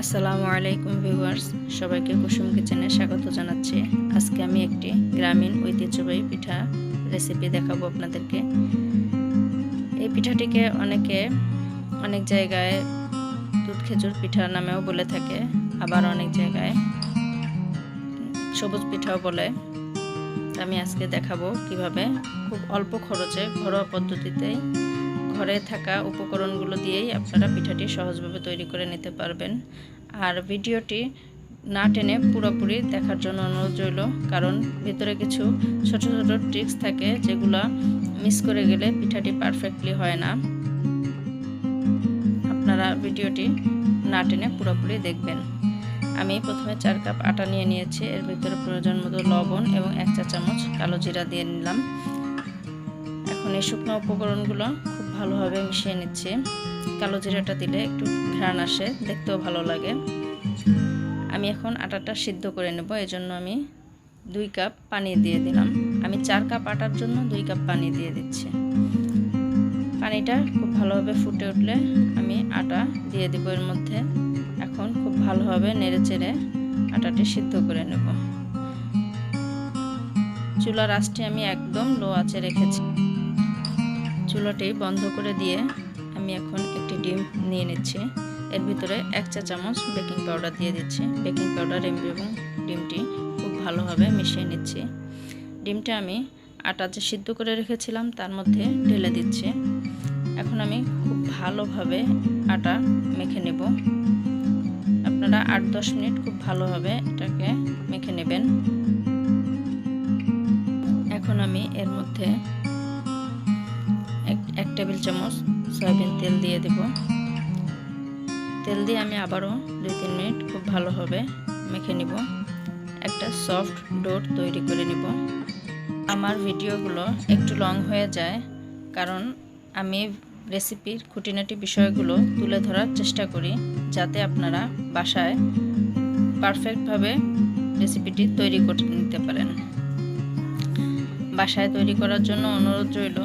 আসসালামু আলাইকুম ভিউয়ার্স, সবাইকে কুসুম কিচেনে স্বাগত জানাচ্ছি। আজকে আমি একটি গ্রামীণ ঐতিহ্যবাহী পিঠা রেসিপি দেখাবো আপনাদেরকে। এই পিঠাটিকে অনেকে অনেক জায়গায় দুধ খেজুর পিঠা নামেও বলে থাকে, আবার অনেক জায়গায় সবুজ পিঠাও বলে। আমি আজকে দেখাবো কীভাবে খুব অল্প খরচে ঘরোয়া পদ্ধতিতেই ঘরে থাকা উপকরণগুলো দিয়েই আপনারা পিঠাটি সহজভাবে তৈরি করে নিতে পারবেন। আর ভিডিওটি না টেনে পুরোপুরি দেখার জন্য অনুরোধ রইল, কারণ ভিতরে কিছু ছোট ছোট ট্রিক্স থাকে যেগুলো মিস করে গেলে পিঠাটি পারফেক্টলি হয় না। আপনারা ভিডিওটি না টেনে পুরোপুরি দেখবেন। আমি প্রথমে চার কাপ আটা নিয়ে নিয়েছি, এর ভিতরে প্রয়োজন মতো লবণ এবং এক চা চামচ কালো জিরা দিয়ে নিলাম। এখন এই শুকনো উপকরণগুলো খুব ভালোভাবে মিশিয়ে নিচ্ছি। কালো জিরাটা দিলে একটু ঘ্রাণ আসে, দেখতেও ভালো লাগে। আমি এখন আটাটা সিদ্ধ করে নেব, এজন্য আমি দুই কাপ পানি দিয়ে দিলাম। আমি চার কাপ আটার জন্য দুই কাপ পানি দিয়ে দিচ্ছি। পানিটা খুব ভালোভাবে ফুটে উঠলে আমি আটা দিয়ে দেব এর মধ্যে। এখন খুব ভালোভাবে নেড়ে চেড়ে আটাটি সিদ্ধ করে নেব। চুলার আঁচটি আমি একদম লো আঁচে রেখেছি। চুলাটি বন্ধ করে দিয়ে আমি এখন একটি ডিম নিয়ে নিচ্ছি। এর ভিতরে এক চা চামচ বেকিং পাউডার দিয়ে দিচ্ছি। বেকিং পাউডার এবং ডিমটি খুব ভালোভাবে মিশিয়ে নিচ্ছি। ডিমটা আমি আটা যে সিদ্ধ করে রেখেছিলাম, তার মধ্যে ঢেলে দিচ্ছি। এখন আমি খুব ভালোভাবে আটা মেখে নেব। আপনারা আট দশ মিনিট খুব ভালোভাবে এটাকে মেখে নেবেন। এখন আমি এর মধ্যে চামচ, সয়াবিন তেল দিয়ে দেব। তেল দিয়ে আমি আবারও দুই তিন মিনিট খুব ভালোভাবে মেখে নিব। একটা সফট ডোর তৈরি করে নিব। আমার ভিডিওগুলো একটু লং হয়ে যায়, কারণ আমি রেসিপির খুঁটিনাটি বিষয়গুলো তুলে ধরার চেষ্টা করি, যাতে আপনারা বাসায় পারফেক্টভাবে রেসিপিটি তৈরি করে নিতে পারেন। বাসায় তৈরি করার জন্য অনুরোধ রইল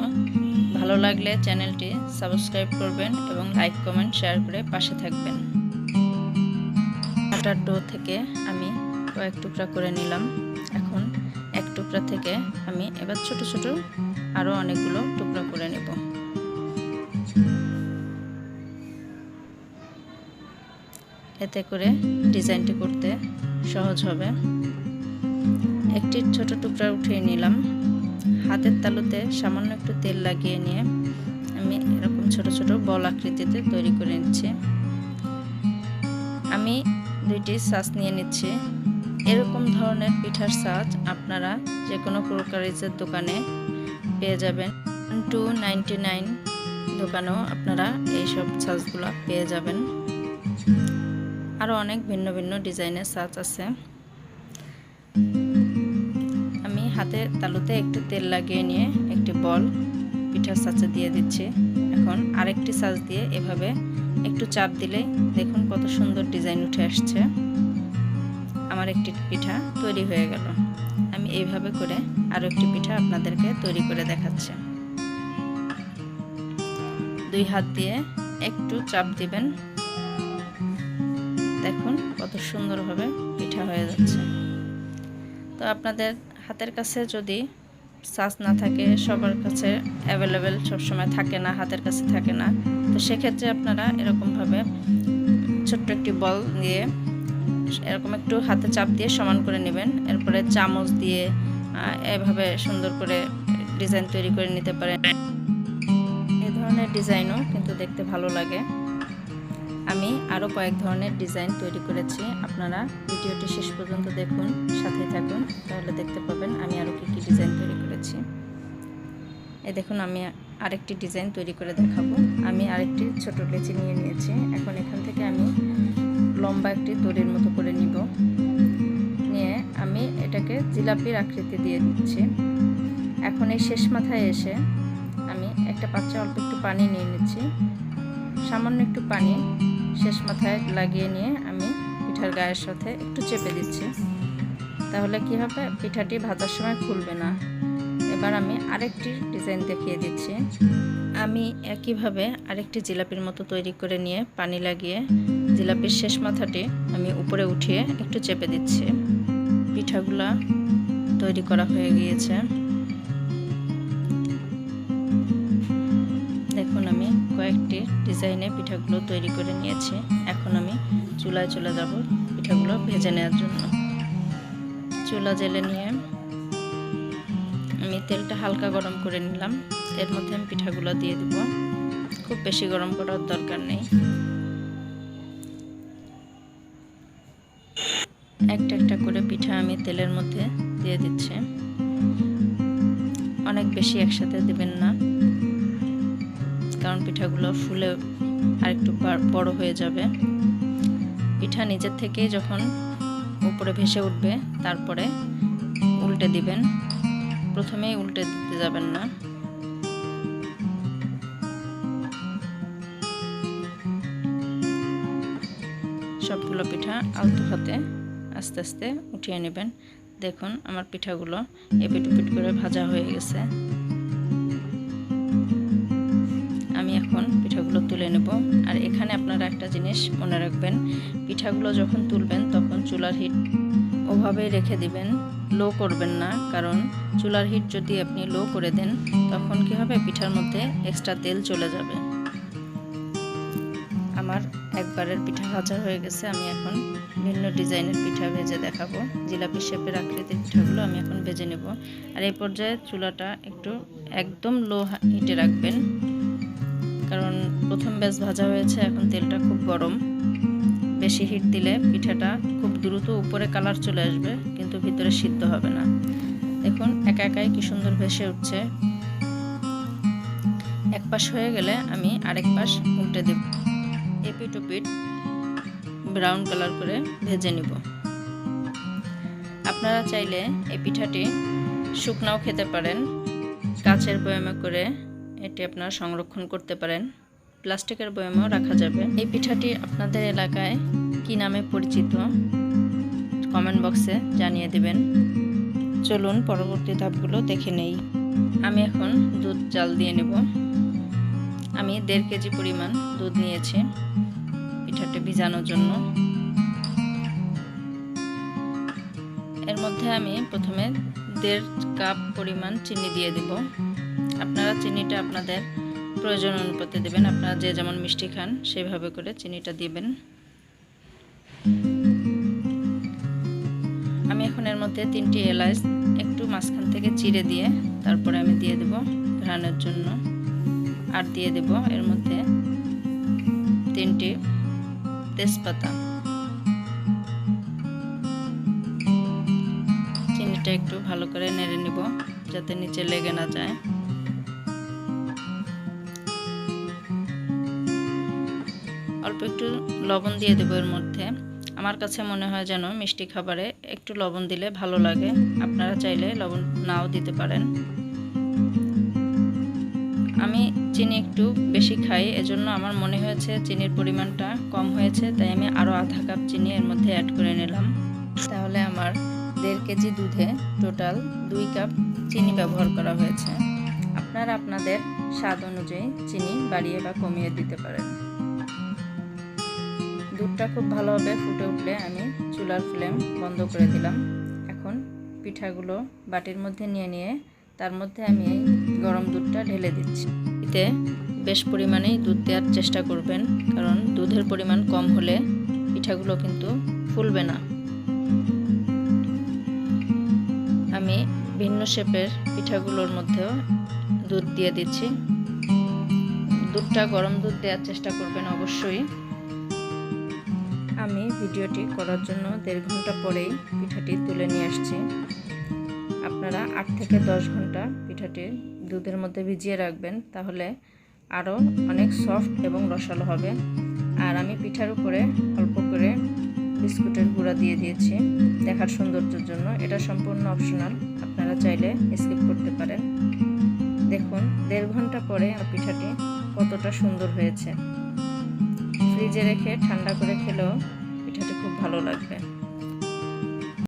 ভালো লাগলে চ্যানেলটি সাবস্ক্রাইব করবেন এবং লাইক, কমেন্ট, শেয়ার করে পাশে থাকবেন। আটার ডো থেকে আমি কয়েক টুকরা করে নিলাম। এখন এক টুকরা থেকে আমি এবার ছোট ছোট আরও অনেকগুলো টুকরা করে নেব। এতে করে ডিজাইনটি করতে সহজ হবে। একটি ছোট টুকরা উঠিয়ে নিলাম। হাতের তালুতে সামান্য একটু তেল লাগিয়ে নিয়ে আমি এরকম ছোট ছোট বল আকৃতিতে তৈরি করে নিচ্ছি। আমি দুইটি সাজ নিয়ে নিচ্ছি। এরকম ধরনের পিঠার সাজ আপনারা যে কোনো ক্রোকারিজের দোকানে পেয়ে যাবেন। টু নাইনটি নাইন দোকানেও আপনারা এইসব সাজগুলো পেয়ে যাবেন। আরও অনেক ভিন্ন ভিন্ন ডিজাইনের সাজ আছে। হাতে তালুতে একটু তেল লাগিয়ে নিয়ে একটি বল পিঠার সাচে দিয়ে দিচ্ছি। এখন আরেকটি সাজ দিয়ে এভাবে একটু চাপ দিলে দেখুন কত সুন্দর ডিজাইন উঠে আসছে। আমার একটি পিঠা তৈরি হয়ে গেল। আমি এইভাবে করে আরও একটি পিঠা আপনাদেরকে তৈরি করে দেখাচ্ছি। দুই হাত দিয়ে একটু চাপ দিবেন। দেখুন কত সুন্দরভাবে পিঠা হয়ে যাচ্ছে। তো আপনাদের হাতের কাছে যদি সাজ না থাকে, সবার কাছে অ্যাভেলেবেল সবসময় থাকে না, হাতের কাছে থাকে না, তো সেক্ষেত্রে আপনারা এরকমভাবে ছোট্ট একটি বল দিয়ে এরকম একটু হাতে চাপ দিয়ে সমান করে নেবেন। এরপরে চামচ দিয়ে এভাবে সুন্দর করে ডিজাইন তৈরি করে নিতে পারেন। এ ধরনের ডিজাইনও কিন্তু দেখতে ভালো লাগে। আমি আরও কয়েক ধরনের ডিজাইন তৈরি করেছি। আপনারা ভিডিওটি শেষ পর্যন্ত দেখুন সাথে থাকুন, তাহলে দেখতে পাবেন আমি আরও কী কী ডিজাইন তৈরি করেছি। এ দেখুন, আমি আরেকটি ডিজাইন তৈরি করে দেখাবো। আমি আরেকটি ছোট লেচি নিয়ে নিয়েছি। এখন এখান থেকে আমি লম্বা একটি দড়ির মতো করে নিব। নিয়ে আমি এটাকে জিলাপির আকৃতি দিয়ে দিচ্ছি। এখন এই শেষ মাথায় এসে আমি একটা পাত্রে অল্প একটু পানি নিয়ে নিচ্ছি। সামান্য একটু পানি শেষ মাথায় লাগিয়ে নিয়ে আমি পিঠার গায়ের সাথে একটু চেপে দিচ্ছি। তাহলে কি হবে? পিঠাটি ভাজার সময় খুলবে না। এবার আমি আরেকটি ডিজাইন দেখিয়ে দিচ্ছি। আমি একইভাবে আরেকটি জিলাপির মতো তৈরি করে নিয়ে পানি লাগিয়ে জিলাপির শেষ মাথাটি আমি উপরে উঠিয়ে একটু চেপে দিচ্ছি। পিঠাগুলা তৈরি করা হয়ে গিয়েছে। কয়েকটি ডিজাইনে পিঠাগুলো তৈরি করে নিয়েছি। এখন আমি চুলায় চলে যাব পিঠাগুলো ভেজে নেওয়ার জন্য। চুলা জেলে নিয়ে আমি তেলটা হালকা গরম করে নিলাম। এর মধ্যে আমি পিঠাগুলো দিয়ে দিব। খুব বেশি গরম করার দরকার নেই। একটা একটা করে পিঠা আমি তেলের মধ্যে দিয়ে দিচ্ছি। অনেক বেশি একসাথে দেবেন না। কারণ পিঠাগুলো ফুলে আরেকটু বড় হয়ে যাবে। পিঠা নিজের থেকেই যখন উপরে ভেসে উঠবে, তারপরে উল্টে দিবেন। প্রথমেই উল্টে দিতে যাবেন না। সবগুলো পিঠা আলতো হাতে আস্তে আস্তে উঠিয়ে নেবেন। দেখুন, আমার পিঠাগুলো এপিট উপিট করে ভাজা হয়ে গেছে। পিঠাগুলো তুলে নেব। আর এখানে আপনারা একটা জিনিস মনে রাখবেন, পিঠাগুলো যখন তুলবেন তখন চুলার হিট ওভাবেই রেখে দিবেন, লো করবেন না। কারণ চুলার হিট যদি আপনি লো করে দেন, তখন কি হবে? পিঠার মধ্যে এক্সট্রা তেল চলে যাবে। আমার একবারের পিঠা ভাজা হয়ে গেছে। আমি এখন ভিন্ন ডিজাইনের পিঠা ভেজে দেখাবো। জিলাপি শেপের আকৃতির পিঠাগুলো আমি এখন ভেজে নেব। আর এই পর্যায়ে চুলাটা একটু একদম লো হিটে রাখবেন। কারণ প্রথম ব্যাচ ভাজা হয়েছে, এখন তেলটা খুব গরম। বেশি হিট দিলে পিঠাটা খুব দ্রুত উপরে কালার চলে আসবে, কিন্তু ভিতরে সিদ্ধ হবে না। দেখুন, একা একাই কি সুন্দর ভেসে উঠছে। এক পাশ হয়ে গেলে আমি আরেক পাশ উল্টে দেব। এপিট ওপিট ব্রাউন কালার করে ভেজে নিব। আপনারা চাইলে এই পিঠাটি শুকনাও খেতে পারেন। কাচের বয়ামে করে এটি আপনারা সংরক্ষণ করতে পারেন। প্লাস্টিকের বয়ামেও রাখা যাবে। এই পিঠাটি আপনাদের এলাকায় কি নামে পরিচিত? কমেন্ট বক্সে জানিয়ে দেবেন। চলুন পরবর্তী ধাপগুলো দেখে নেই। আমি এখন দুধ জাল দিয়ে নেব। আমি দেড় কেজি পরিমাণ দুধ নিয়েছি পিঠাটি ভিজানোর জন্য। এর মধ্যে আমি প্রথমে দেড় কাপ পরিমাণ চিনি দিয়ে দেব। আপনারা চিনিটা আপনাদের প্রয়োজন অনুপাতে দেবেন। আপনারা যে যেমন মিষ্টি খান, সেভাবে করে চিনিটা দিবেন। আমি এখন এর মধ্যে তিনটি এলাচ, একটু মাঝখান থেকে চিড়ে দিয়ে তারপরে আমি দিয়ে দেব ঘ্রাণের জন্য। আর দিয়ে দেব এর মধ্যে তিনটি তেজপাতা। চিনিটা একটু ভালো করে নেড়ে নিব, যাতে নিচে লেগে না যায়। অল্প একটু লবণ দিয়ে দেবো এর মধ্যে। আমার কাছে মনে হয় যেন মিষ্টি খাবারে একটু লবণ দিলে ভালো লাগে। আপনারা চাইলে লবণ নাও দিতে পারেন। আমি চিনি একটু বেশি খাই, এজন্য আমার মনে হয়েছে চিনির পরিমাণটা কম হয়েছে, তাই আমি আরও আধা কাপ চিনি এর মধ্যে অ্যাড করে নিলাম। তাহলে আমার দেড় কেজি দুধে টোটাল দুই কাপ চিনি ব্যবহার করা হয়েছে। আপনারা আপনাদের স্বাদ অনুযায়ী চিনি বাড়িয়ে বা কমিয়ে দিতে পারেন। দুধটা খুব ভালোভাবে ফুটে উঠলে আমি চুলার ফ্লেম বন্ধ করে দিলাম। এখন পিঠাগুলো বাটির মধ্যে নিয়ে নিয়ে তার মধ্যে আমি এই গরম দুধটা ঢেলে দিচ্ছি। এতে বেশ পরিমাণেই দুধ দেওয়ার চেষ্টা করবেন, কারণ দুধের পরিমাণ কম হলে পিঠাগুলো কিন্তু ফুলবে না। আমি ভিন্ন শেপের পিঠাগুলোর মধ্যেও দুধ দিয়ে দিচ্ছি। দুধটা গরম দুধ দেওয়ার চেষ্টা করবেন অবশ্যই। আমি ভিডিওটি করার জন্য দেড় ঘণ্টা পরেই পিঠাটি তুলে নিয়ে আসছি। আপনারা আট থেকে দশ ঘণ্টা পিঠাটি দুধের মধ্যে ভিজিয়ে রাখবেন, তাহলে আরও অনেক সফট এবং রসালো হবে। আর আমি পিঠার উপরে অল্প করে বিস্কুটের গুঁড়া দিয়ে দিয়েছি দেখার সৌন্দর্যের জন্য। এটা সম্পূর্ণ অপশনাল, আপনারা চাইলে স্কিপ করতে পারেন। দেখুন, দেড় ঘণ্টা পরে পিঠাটি কতটা সুন্দর হয়েছে। ফ্রিজে রেখে ঠান্ডা করে খেলেও পিঠাটি খুব ভালো লাগবে।